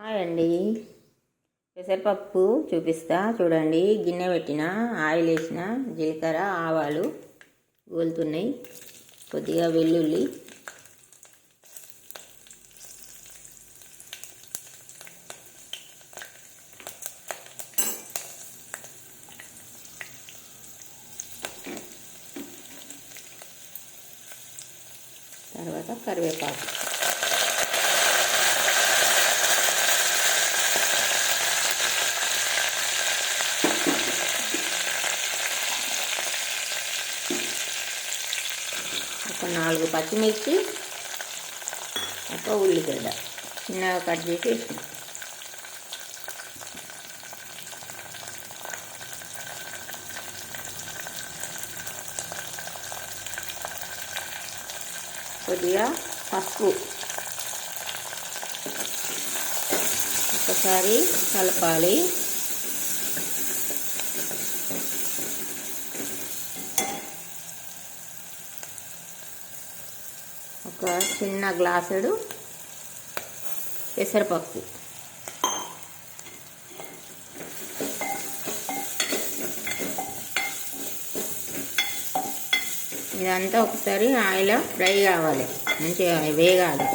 Hi అండి పెసరపప్పు చూపిస్తా చూడండి. గిన్నె పెట్టిన ఆయిల్ వేసిన జీలకర్ర ఆవాలు గోలుతున్నాయి. కొద్దిగా వెల్లుల్లి. తర్వాత కరివేపాకు. ఒక నాలుగు పచ్చిమిర్చి ఒక ఉల్లిగడ్డ. చిన్నగా కట్ చేసి వేసిన కొద్దిగా పసుపు. ఒకసారి కలపాలి. ఒక చిన్న గ్లాసుడు పెసరపప్పు. ఇదంతా ఒకసారి ఆయిల్ ఫ్రై కావాలి మంచిగా వేగాలి.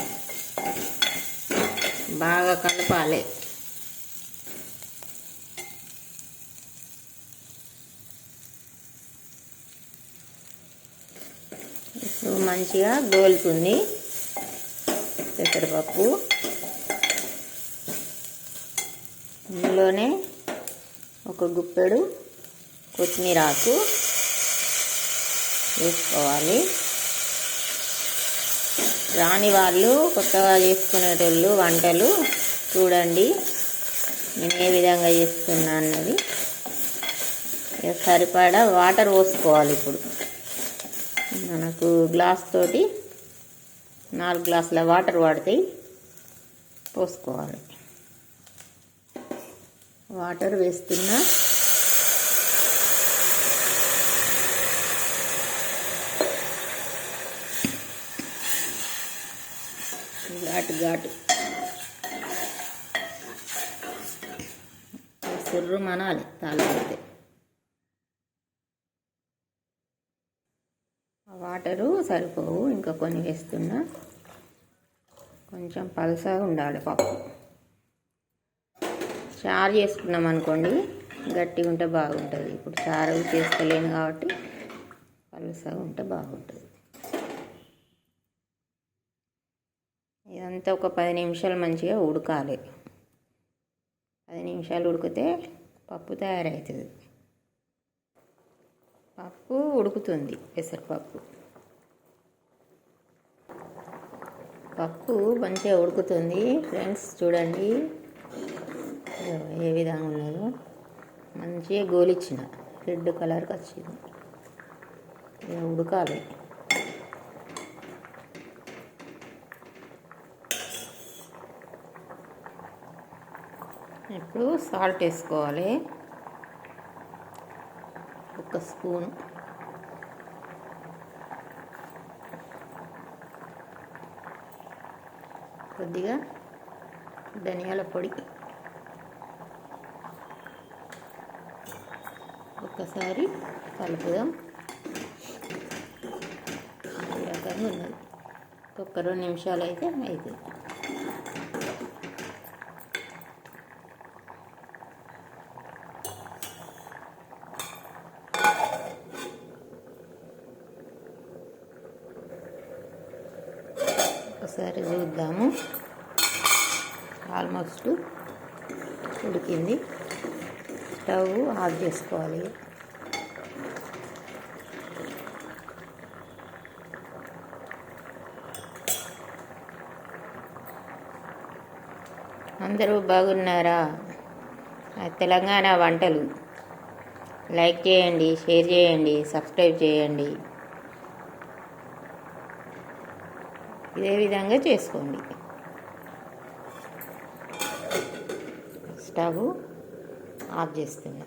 బాగా కలపాలి. మంచిగా గోలుతుంది. పెసరపప్పు. ఇందులోనే ఒక గుప్పెడు కొత్తిమీర ఆకు వేసుకోవాలి. రాని వాళ్ళు కొత్తగా చేసుకునేటోళ్ళు వంటలు చూడండి. నేను ఏ విధంగా చేస్తున్నా అన్నది. సరిపడా వాటర్ పోసుకోవాలి ఇప్పుడు. మనకు గ్లాస్ తోటి నాలుగు గ్లాసుల వాటర్ వాడితే పోసుకోవాలి. వాటర్ వేస్తున్నా ఘాటు ఘాటు. సుర్రు మనాలి తాలిపోతే వాటరు సరిపోవు. ఇంకా కొన్ని వేస్తున్నా. కొంచెం పలసగా ఉండాలి పప్పు. చారు చేసుకున్నాం అనుకోండి గట్టిగా ఉంటే బాగుంటుంది. ఇప్పుడు చారు చేసుకోలేను కాబట్టి పలసగా ఉంటే బాగుంటుంది. ఇదంతా ఒక పది నిమిషాలు మంచిగా ఉడకాలి. పది నిమిషాలు ఉడికితే పప్పు తయారవుతుంది పప్పు ఉడుకుతుంది పెసరపప్పు పప్పు. మంచిగా ఉడుకుతుంది. ఫ్రెండ్స్ చూడండి. ఏ విధంగా ఉన్నదో మంచిగా గోలిచ్చిన. రెడ్ కలర్కి వచ్చింది. ఉడకాలి. ఇప్పుడు సాల్ట్ వేసుకోవాలి. ఒక స్పూన్. కొద్దిగా ధనియాల పొడి. ఒక్కసారి కలుపుదాం. ఈ రకంగా ఉన్నది. ఒక్క రెండు నిమిషాలు అయితే అవుతుంది ఒకసారి చూద్దాము. ఆల్మోస్ట్ ఉడికింది. స్టవ్ ఆఫ్ చేసుకోవాలి. అందరూ బాగున్నారా? తెలంగాణ వంటలు. లైక్ చేయండి షేర్ చేయండి సబ్స్క్రైబ్ చేయండి. ఇదే విధంగా చేసుకోండి. స్టవ్ ఆఫ్ చేస్తున్నా.